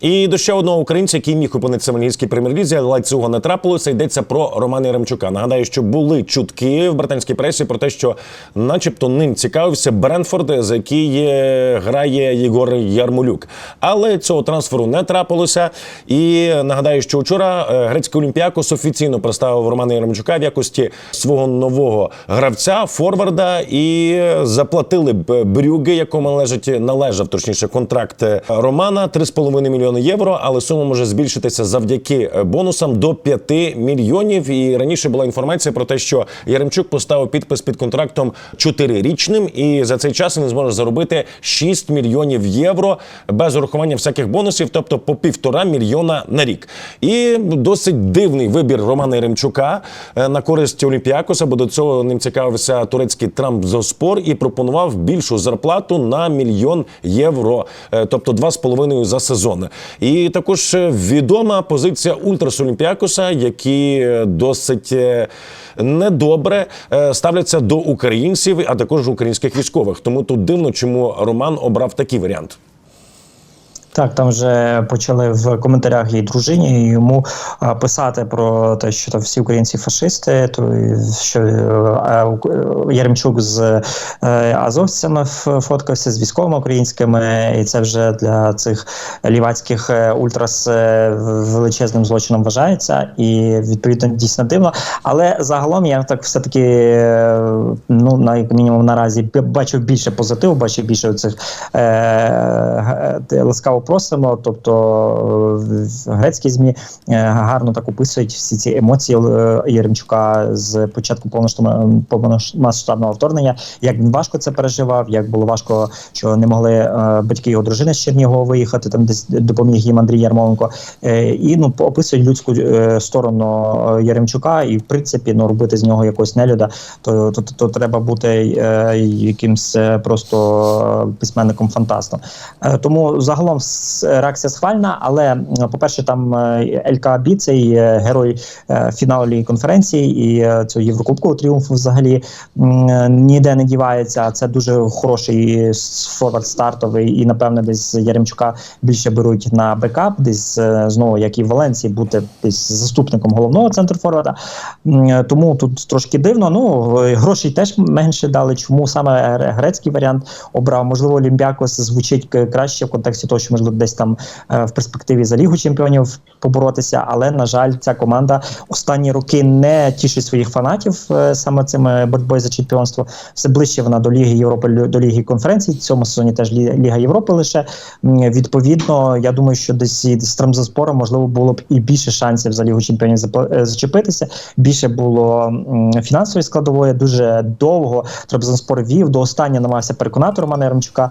І до ще одного українця, який міг опинитися в англійській прем'єр-лізі, але цього не трапилося. Йдеться про Романа Яремчука. Нагадаю, що були чутки в британській пресі про те, що, начебто, ним цікавився Бренфорд, за який грає Єгор Ярмолюк. Але цього трансферу не трапилося. І нагадаю, що вчора е, грецький Олімпіакос офіційно представив Романа Яремчука в якості свого нового гравця, форварда, і заплатили б Брюги, якому належить належав точніше контракт е, Романа 3,5 мільйони євро. Але сума може збільшитися завдяки е, бонусам до 5 мільйонів. І раніше була інформація про те, що Яремчук поставив підпис під контрактом 4-річним, і за цей час він зможе заробити 6 мільйонів євро без урахування всяких бонусів, тобто по півтора мільйона на рік. І досить дивний вибір Романа Яремчука е, на користь Олімпіакоса, бо до цього ним цікавився турецький Трампзоспор і пропонував більшу зарплату на мільйон євро, е, тобто 2,5 за сезон. І також е, відома позиція Ультрас Олімпіакоса, які е, досить. е, Недобре ставляться до українців, а також українських військових. Тому тут дивно, чому Роман обрав такий варіант. Так, там вже почали в коментарях її дружині йому а, писати про те, що там всі українці фашисти, то що е, е, Яремчук з е, азовцями фоткався з військовими українськими, і це вже для цих лівацьких ультрас величезним злочином вважається, і відповідно дійсно дивно. Але загалом я так все таки ну на як мінімум наразі бачив більше позитиву, бачив більше цих е, ласкаво просимо. Тобто е, грецькі змі е, гарно так описують всі ці емоції е, Єремчука з початку повномасштабного вторгнення. Як він важко це переживав, як було важко, що не могли е, батьки його дружини з Чернігова виїхати, там десь допоміг їм Андрій Ярмоленко. Е, і ну описують людську е, сторону е, Яремчука, і в принципі ну робити з нього якогось нелюда, то, то, то, то треба бути е, якимсь е, просто письменником фантастом. Е, тому загалом с- реакція схвальна, але по-перше, там е, ЛК Бі, цей е, герой е, фіналу конференції і е, цього єврокубкового тріумфу взагалі е, ніде не дівається. Це дуже хороший форвард стартовий, і напевне десь Яремчука більше беруть на бекап, десь е, знову як і в Валенції, бути десь заступником головного центру форварда. Е, Тому тут трошки дивно. Ну е, грошей теж менше дали. Чому саме грецький варіант обрав? Можливо, Олімпіакос звучить краще в контексті того, що можливо десь там е, в перспективі за лігу чемпіонів поборотися. Але на жаль, ця команда останні роки не тішить своїх фанатів е, саме цими боротьбою за чемпіонство. Все ближче вона до Ліги Європи, до Ліги конференцій. В цьому сезоні теж Ліга Європи лише. Відповідно, я думаю, що десь з Трамзаспором можливо було б і більше шансів за Лігу чемпіонів е, зачепитися. Більше було фінансової складової. Дуже довго Трабзонспор вів до останнього намагався переконати Романа Яремчука.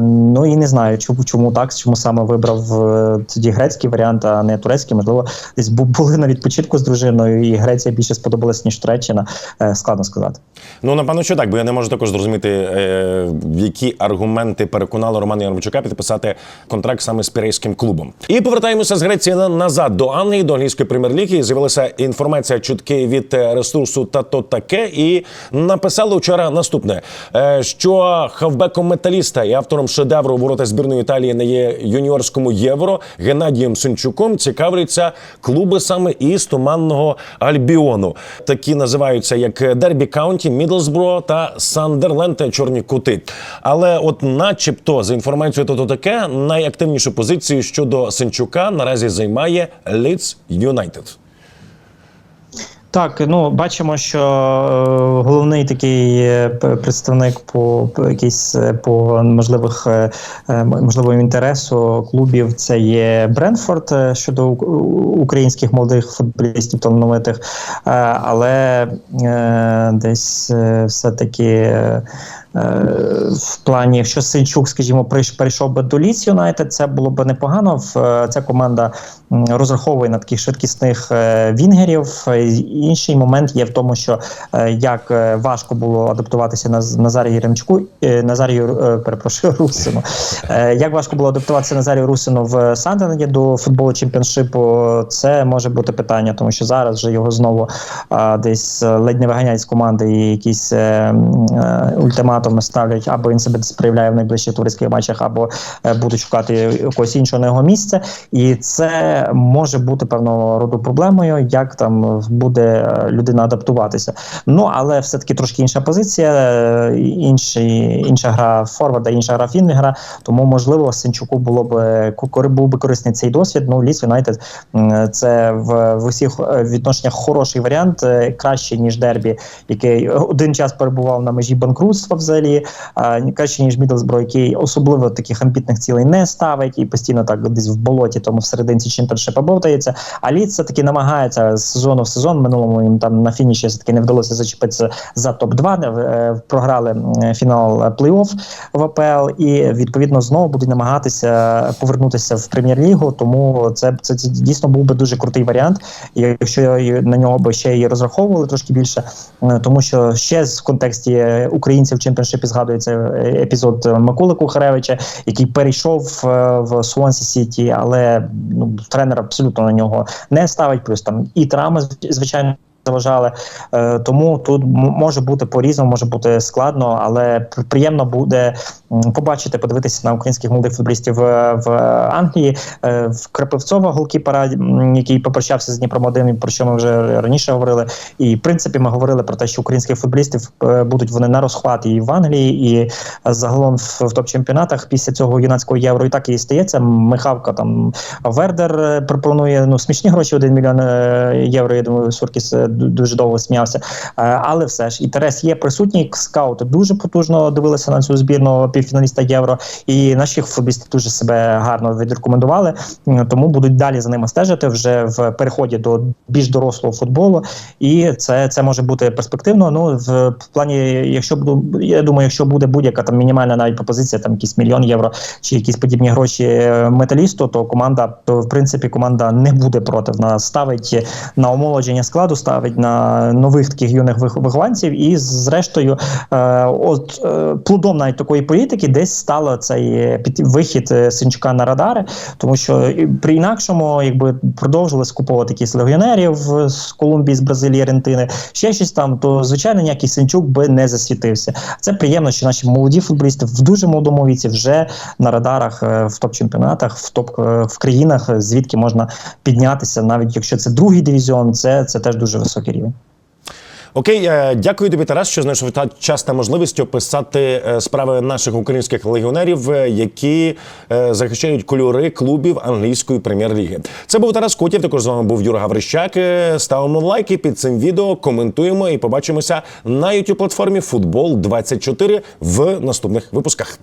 Ну і не знаю, чому чому так, чому саме вибрав е, тоді грецький варіант, а не турецький. Можливо, десь були на відпочинку з дружиною, і Греція більше сподобалась ніж Туреччина. Е, складно сказати. Ну, напевно, що так, бо я не можу також зрозуміти, е, які аргументи переконали Романа Ярмчука підписати контракт саме з пірейським клубом. І повертаємося з Греції назад до Англії, до англійської прем'єр-ліги. З'явилася інформація чутки від ресурсу та то таке. І написали вчора наступне: що хавбеком металіста і автором шедевру ворота збірної Італії на є юніорському євро Геннадієм Синчуком цікавляться клуби саме із туманного Альбіону. Такі називаються як Дербі Каунті, Мідлсбро та Сандерленд Чорні кути. Але, от, начебто, за інформацією то таке, найактивнішу позицію щодо Синчука наразі займає Ліц Юнайтед. Так, ну бачимо, що е, головний такий е, представник по, якийсь е, по можливих можливому інтересу клубів це є Бренфорд щодо українських молодих футболістів талановитих, Е, але десь е, все-таки. е, е, В плані, якщо Синчук, скажімо, перейшов би до Ліц Юнайтед, це було б непогано. Е, ця команда розраховує на таких швидкісних е, вінгерів. Е, Інший момент є в тому, що е, як е, важко було адаптуватися на Назарі Єремчуку, е, Назарію, е, перепрошую, Русину. Е, Як важко було адаптуватися Назарію Русину в Сандерленді до футболу чемпіоншипу, це може бути питання, тому що зараз вже його знову десь е, ледь не виганяють з команди і якісь е, е, ставлять, або він себе проявляє в найближчих туристських матчах, або е, будуть шукати якогось іншого на його місце. І це може бути певного роду проблемою, як там буде е, людина адаптуватися. Ну але все таки трошки інша позиція, е, інший, інша гра форварда, інша гра фінігра. Тому можливо Сенчуку було б був би корисний цей досвід. Ну Ліс Юнайтед це в, в усіх відношеннях хороший варіант, краще ніж Дербі, який один час перебував на межі банкрутства а краще ніж Мідлсбро, який особливо таких амбітних цілей не ставить і постійно так десь в болоті, тому в серединці чемпіоншипа бовтається. А Ліц все таки намагається з сезону в сезон. Минулому їм там на фініші все таки не вдалося зачепитися за топ 2 програли фінал е, плей-офф в АПЛ, і відповідно знову будуть намагатися повернутися в прем'єр-лігу. Тому це, це, це дійсно був би дуже крутий варіант. Якщо на нього би ще й розраховували трошки більше, е, тому що ще в контексті е, українців в чемпіоншипі згадується е, епізод е, Миколи Кухаревича, який перейшов е, в Суонсі Сіті, але ну, тренер абсолютно на нього не ставить. Плюс там і травми звичайно. Заважали, тому тут може бути по-різному, може бути складно, але приємно буде побачити, подивитися на українських молодих футболістів в, в Англії. Е, в Крапивцова голкіпера, який попрощався з Дніпром 1, про що ми вже раніше говорили. І в принципі ми говорили про те, що українських футболістів е, будуть вони на розхват і в Англії, і загалом в, топ-чемпіонатах після цього юнацького євро і так і стається. Михавка там Вердер е, пропонує ну смішні гроші 1 мільйон е, євро. Я думаю, Суркіс е, дуже довго сміявся. Е, Але все ж інтерес є присутній. Скаути дуже потужно дивилися на цю збірну півфіналіста євро, і наші футболісти дуже себе гарно відрекомендували. Тому будуть далі за ними стежити вже в переході до більш дорослого футболу. І це, це може бути перспективно. Ну в плані, якщо буду, я думаю, якщо буде будь-яка там мінімальна навіть пропозиція, там якийсь мільйон євро чи якісь подібні гроші е, металісту, то команда, то в принципі команда не буде проти. Вона ставить на омолодження складу, ставить на нових таких юних вих- вихованців, і зрештою, е, от е, плодом навіть такої політики десь стало цей е, під вихід е, Синчука на радари, тому що при інакшому, якби продовжили скуповувати якісь легіонерів з Колумбії, з Бразилії, Аргентини, ще щось там, то звичайно ніякий Синчук би не засвітився. Це приємно, що наші молоді футболісти в дуже молодому віці вже на радарах е, в топ-чемпіонатах, в топ е, в країнах, е, звідки можна піднятися, навіть якщо це другий дивізіон, це, це теж дуже високий рівень. Окей, е, дякую тобі, Тарас, що знайшов та час та можливість описати е, справи наших українських легіонерів, е, які захищають кольори клубів англійської прем'єр-ліги. Це був Тарас Котів. Також з вами був Юра Гаврищак. Ставимо лайки під цим відео, коментуємо і побачимося на youtube платформі Футбол 24 в наступних випусках.